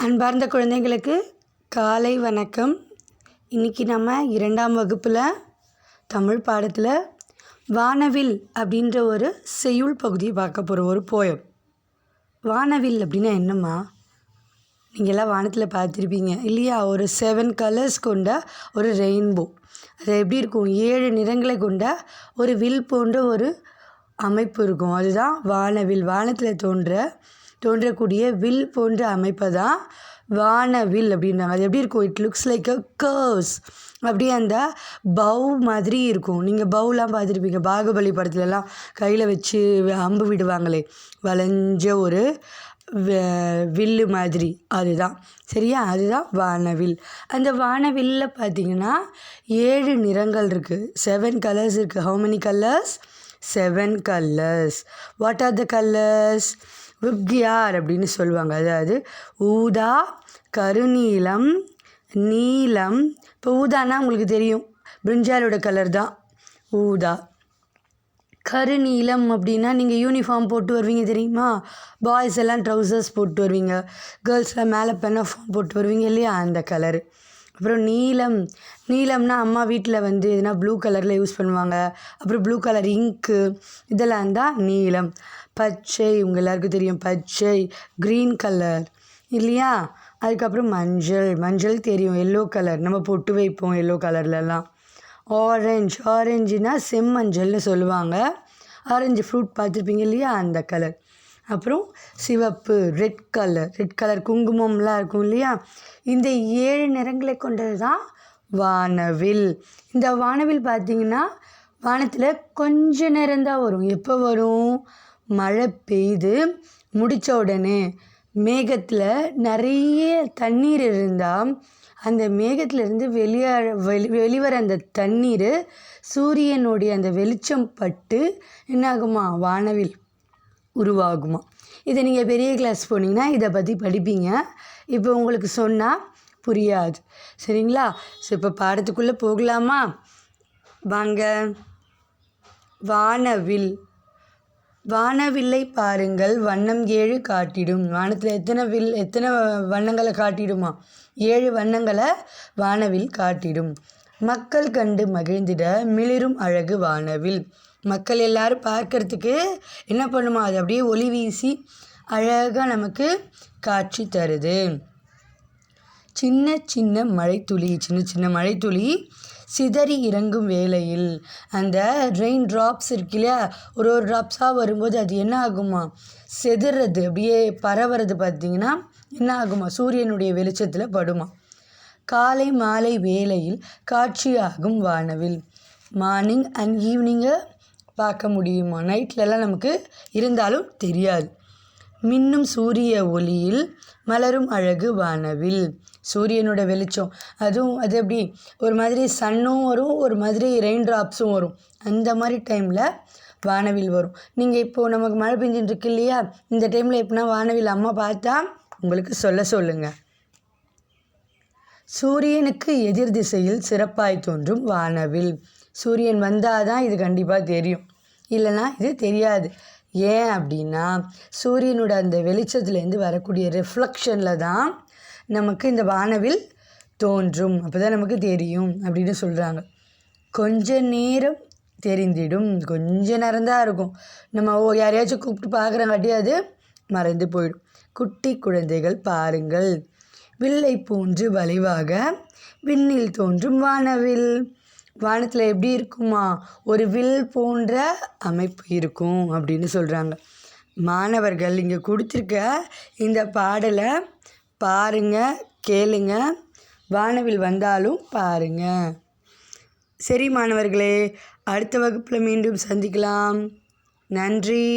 அன்பார்ந்த குழந்தைங்களுக்கு காலை வணக்கம். இன்றைக்கி நம்ம இரண்டாம் வகுப்பில் தமிழ் பாடத்தில் வானவில் அப்படின்ற ஒரு செய்யுள் பகுதியை பார்க்க போகிற ஒரு போயம். வானவில் அப்படின்னா என்னம்மா? நீங்கள் எல்லாம் வானத்தில் பார்த்துருப்பீங்க இல்லையா? ஒரு செவன் கலர்ஸ் கொண்ட ஒரு ரெயின்போ அது எப்படி இருக்கும்? ஏழு நிறங்களை கொண்ட ஒரு வில் போன்ற ஒரு அமைப்பு இருக்கும். அதுதான் வானவில் வானத்தில் தோன்ற தோன்றக்கூடிய வில் போன்ற அமைப்பை தான் வானவில் அப்படின்றாங்க. அது எப்படி இருக்கும்? It looks like a curves அப்படியே அந்த பவு மாதிரி இருக்கும். நீங்கள் பவுலாம் பார்த்துருப்பீங்க. பாகுபலி படத்துலலாம் கையில் வச்சு அம்பு விடுவாங்களே. வளைஞ்ச ஒரு வில்லு மாதிரி. அதுதான். சரியா? அதுதான் வானவில். அந்த வானவில்ல பார்த்தீங்கன்னா ஏழு நிறங்கள் இருக்குது செவன் கலர்ஸ் இருக்குது how many colours seven colours what are the colours VIBGYOR அப்படின்னு சொல்லுவாங்க. அதாவது ஊதா கருநீலம் நீலம். இப்போ ஊதானா உங்களுக்கு தெரியும். பிரிஞ்சாலோட கலர் தான் ஊதா. கருநீலம் அப்படின்னா நீங்கள் யூனிஃபார்ம் போட்டு வருவீங்க தெரியுமா? பாய்ஸ் எல்லாம் ட்ரௌசர்ஸ் போட்டு வருவீங்க. கேர்ள்ஸ்லாம் மேலே பெனஃபார்ம் போட்டு வருவீங்க இல்லையா? அந்த கலரு அப்புறம் நீலம். நீலம்னா அம்மா வீட்டில் வந்து எதுனா ப்ளூ கலரில் யூஸ் பண்ணுவாங்க. அப்புறம் ப்ளூ கலர் இங்க்கு இதெல்லாம் தான் நீலம். பச்சை உங்கள் எல்லாருக்கும் தெரியும். பச்சை க்ரீன் கலர் இல்லையா? அதுக்கப்புறம் மஞ்சள். மஞ்சள் தெரியும். எல்லோ கலர் நம்ம பொட்டு வைப்போம் எல்லோ கலர்லலாம் ஆரஞ்சு ஆரஞ்சுனா செம்மஞ்சள்னு சொல்லுவாங்க. ஆரஞ்சு ஃப்ரூட் பார்த்துருப்பீங்க இல்லையா? அந்த கலர் அப்புறம் சிவப்பு ரெட் கலர் ரெட் கலர் குங்குமம்லாம் இருக்கும் இல்லையா? இந்த ஏழு நிறங்களை கொண்டது தான் வானவில். இந்த வானவில் பார்த்தீங்கன்னா வானத்தில் கொஞ்ச நேரம்தான் வரும். எப்போ வரும்? மழை பெய்து முடித்த உடனே மேகத்தில் நிறைய தண்ணீர் இருந்தால் அந்த மேகத்திலிருந்து வெளியே வெளி வெளிவர அந்த தண்ணீர் சூரியனுடைய அந்த வெளிச்சம் பட்டு என்னாகுமா? வானவில் உருவாகுமா? இதை நீங்கள் பெரிய கிளாஸ் போனீங்கன்னா இதை பற்றி படிப்பீங்க. இப்போ உங்களுக்கு சொன்னால் புரியாது. சரிங்களா? ஸோ இப்போ பாடத்துக்குள்ளே போகலாமா? வாங்க. வானவில். வானவில்லை பாருங்கள் வண்ணம் ஏழு காட்டிடும். வானத்தில் எத்தனை வில் எத்தனை வண்ணங்களை காட்டிடுமா? ஏழு வண்ணங்களை வானவில் காட்டிடும். மக்கள் கண்டு மகிழ்ந்திட மிளிரும் அழகு வானவில். மக்கள் எல்லாரும் பார்க்கறதுக்கு என்ன பண்ணுமா? அது அப்படியே ஒளி வீசி அழகாக நமக்கு காட்சி தருது. சின்ன சின்ன மழைத்துளி சின்ன சின்ன மழைத்துளி சிதறி இறங்கும் வேளையில் அந்த ரெயின் ட்ராப்ஸ் இருக்கு இல்லையா? ஒரு ஒரு ட்ராப்ஸாக வரும்போது அது என்ன ஆகுமா? செதுறது அப்படியே பரவுறது பார்த்தீங்கன்னா என்ன ஆகுமா? சூரியனுடைய வெளிச்சத்தில் படுமா? காலை மாலை வேளையில் காட்சியாகும் வானவில். மார்னிங் அண்ட் ஈவினிங்கை பார்க்க முடியுமா? நைட்லலாம் நமக்கு இருந்தாலும் தெரியாது. மின்னும் சூரிய ஒளியில் மலரும் அழகு வானவில். சூரியனோட வெளிச்சம் அதுவும் அது எப்படி ஒரு மாதிரி சன்னும் வரும் ஒரு மாதிரி ரெயின் ட்ராப்ஸும் வரும். அந்த மாதிரி டைமில் வானவில் வரும். நீங்கள் இப்போது நமக்கு மழை பெஞ்சின்னு இருக்கு இல்லையா? இந்த டைமில் எப்படின்னா வானவில் அம்மா பார்த்தா உங்களுக்கு சொல்ல சொல்லுங்கள் சூரியனுக்கு எதிர் திசையில் சிறப்பாய் தோன்றும் வானவில். சூரியன் வந்தால் தான் இது கண்டிப்பாக தெரியும். இல்லைன்னா இது தெரியாது. ஏன் அப்படின்னா சூரியனோட அந்த வெளிச்சத்துலேருந்து வரக்கூடிய ரிஃப்ளெக்ஷனில் தான் நமக்கு இந்த வானவில் தோன்றும். அப்போ தான் நமக்கு தெரியும் அப்படின்னு சொல்கிறாங்க கொஞ்ச நேரம் தெரிந்திடும். கொஞ்ச நேரம் தான் இருக்கும். நம்ம ஓ யாரையாச்சும் கூப்பிட்டு பார்க்குறங்காட்டி அது மறைந்து போயிடும். குட்டி குழந்தைகள் பாருங்கள். வில்லை போன்று வளைவாக விண்ணில் தோன்றும் வானவில். வானத்தில் எப்படி இருக்குமா? ஒரு வில் போன்ற அமைப்பு இருக்கும் அப்படின்னு சொல்கிறாங்க மாணவர்கள் இங்கே கொடுத்துருக்க இந்த பாடலை பாருங்க கேளுங்க. வானவில் வந்தாலும் பாருங்க. சரி மாணவர்களே அடுத்த வகுப்பில் மீண்டும் சந்திக்கலாம். நன்றி.